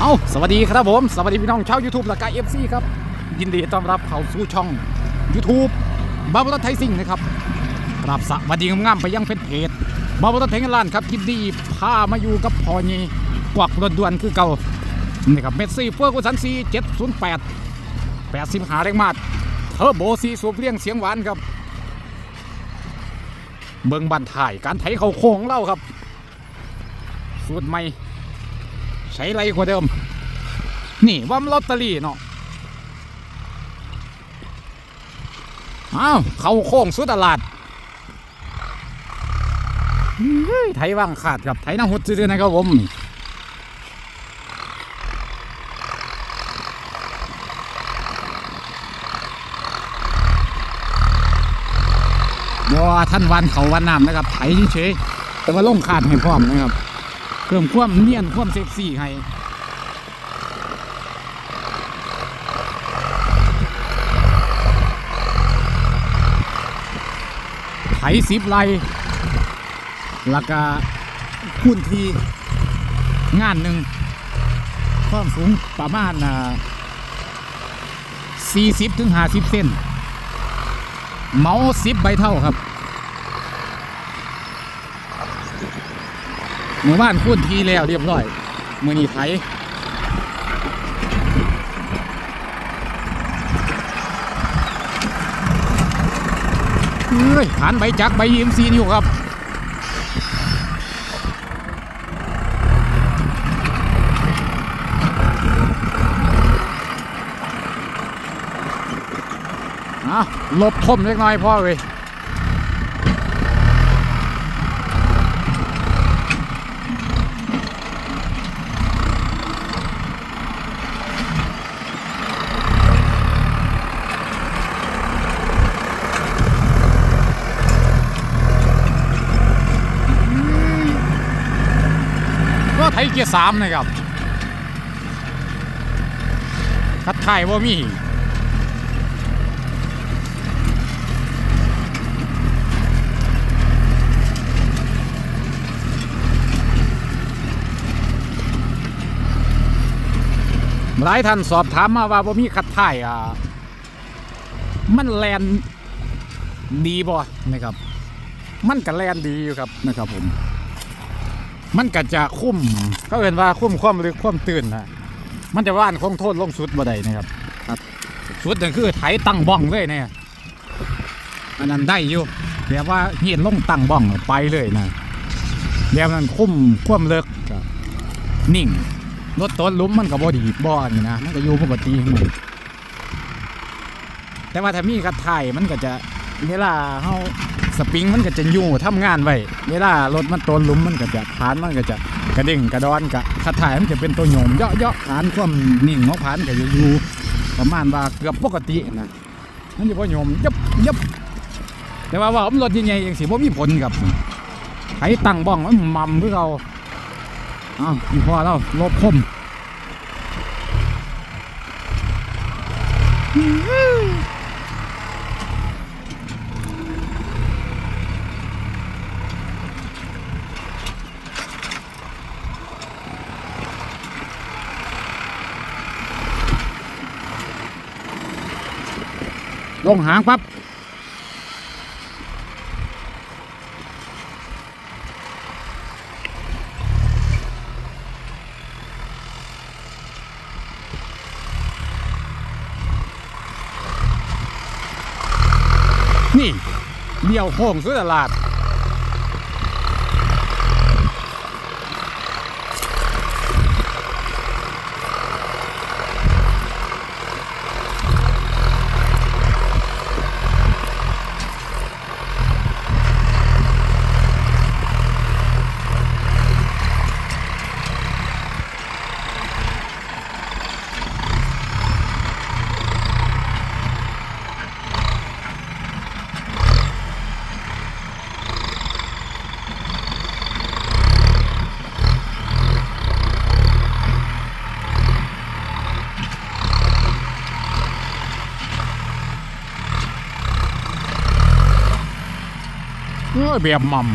เอาสวัสดีครับผม สวัสดีพี่น้องชาว YouTube ละกายเอฟซีครับ ยินดีต้อนรับเข้าสู่ช่อง YouTube บาบลไทยซิ่งนะครับกราบสวัสดีงามๆไปยังเพจเพจบาบลไทยเงินล้านครับคลิปดีพามาอยู่กับพอนีกวักรถด่วนคือเก่านี่ครับเมสซี่เฟอร์กูสันซี708 80หาแรงมาดเทอร์โบซีสูบเลี้ยงเสียงหวานครับเบิ่งบันถ่ายการไถเขาโค้งของเราครับสูตรใหม่ ใช้ไรกว่าเดิม นี่ว่ามลอตเตอรี่เนาะอ้าวเขาโค้งสุดตลาดไทยว่างขาดครับไทยน้ำหุดซื้อๆนะครับผมบ่ท่านวันเขาวันน้ำนะครับไถเฉยแต่ว่าลงขาดให้พร้อมนะครับ เพิ่มความเนียนความเซ็กซี่ให้ไถสิบไรแล้วก็คูณทีงานหนึ่งความสูงประมาณสี่สิบถึงห้าสิบเซนเมาสิบใบเท่าครับ หมู่บ้านคุ้นทีแล้วเรียบร้อยมือนีไทยเฮ้ยผ่านใบจักรใบยิมซีนอยู่ครับอะหลบทมเล็กน้อยพ่อเว้ย ไทยเกียร์สามนะครับคัดไทายว่ามีหลายท่านสอบถามมาว่าบ่มีคัดไทายอ่ามันแลนดีบ่นะครับ มันก็แลนดีอยู่ครับนะครับผม มันก็จะคุ้มก็เอ่นว่าคุ้มความลึกความตื่นนะมันจะว่านคงโทษลงสุดบ่ได้นะครับครับสุดนั่นคือไถตั้งบ้องเลยเนี่ยอันนั้นได้อยู่แบบว่าเหียนลงตั้งบ้องไปเลยนะแบบนั้นคุ้มความเลิกก็นิ่งรถต้นหลุ้มมันก็บ่ดีบ่อนนี่นะมันก็อยู่ปกติของมันแต่ว่าถ้ามีกระถ่ายมันก็จะเวลาเฮา สปริงมันก็จะยู่ทำงานไว้เวลารถมันตนลุมมันก็จะผานมันก็จะกระเด้งกระดอนกะขัดถ่ายมันจะเป็นตัวโยมเยาะเยาะผานความนิ่งของผานก็จะอยู่ประมาณว่าเกือบปกตินะมันจะพอโยมยับยับแต่ว่าว่ามันรถยังไงยังสิบ่มีผลครับไถตั้งบ้องมันมัมคือเราอ้าวอีพอแล้วลบคม ลงหางปั๊บนี่เดี่ยวโค้งสุดตลาด เอ้ยแบบม่ำ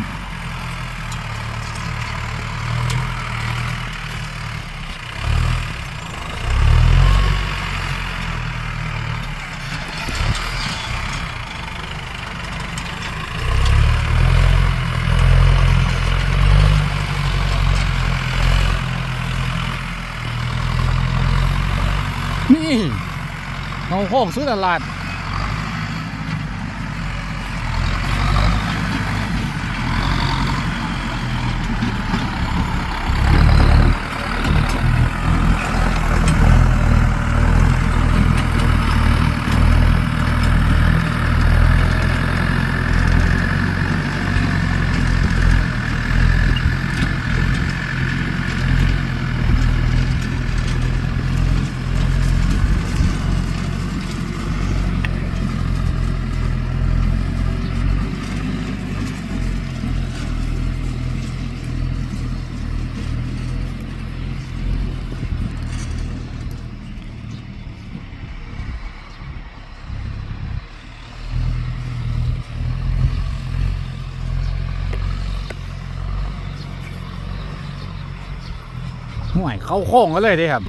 นี่เราโค้ซื้อตลาด ห่วยเข้าโค้งกันเลยดิครับ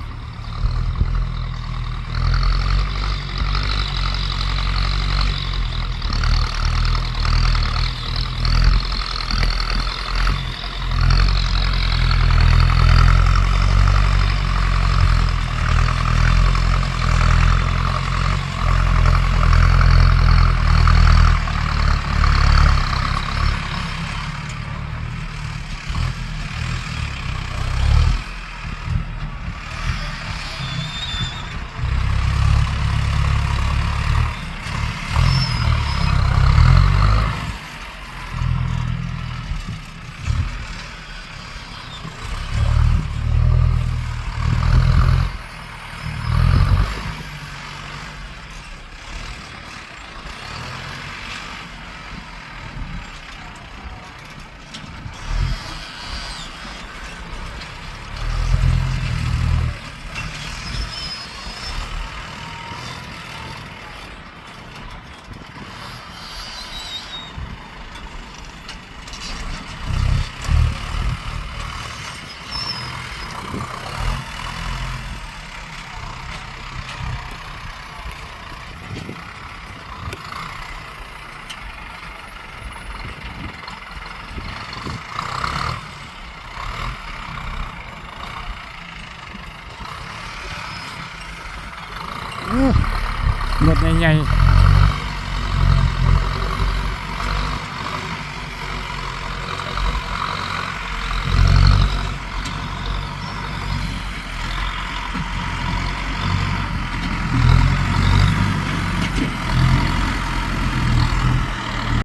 ดใหญ่ๆ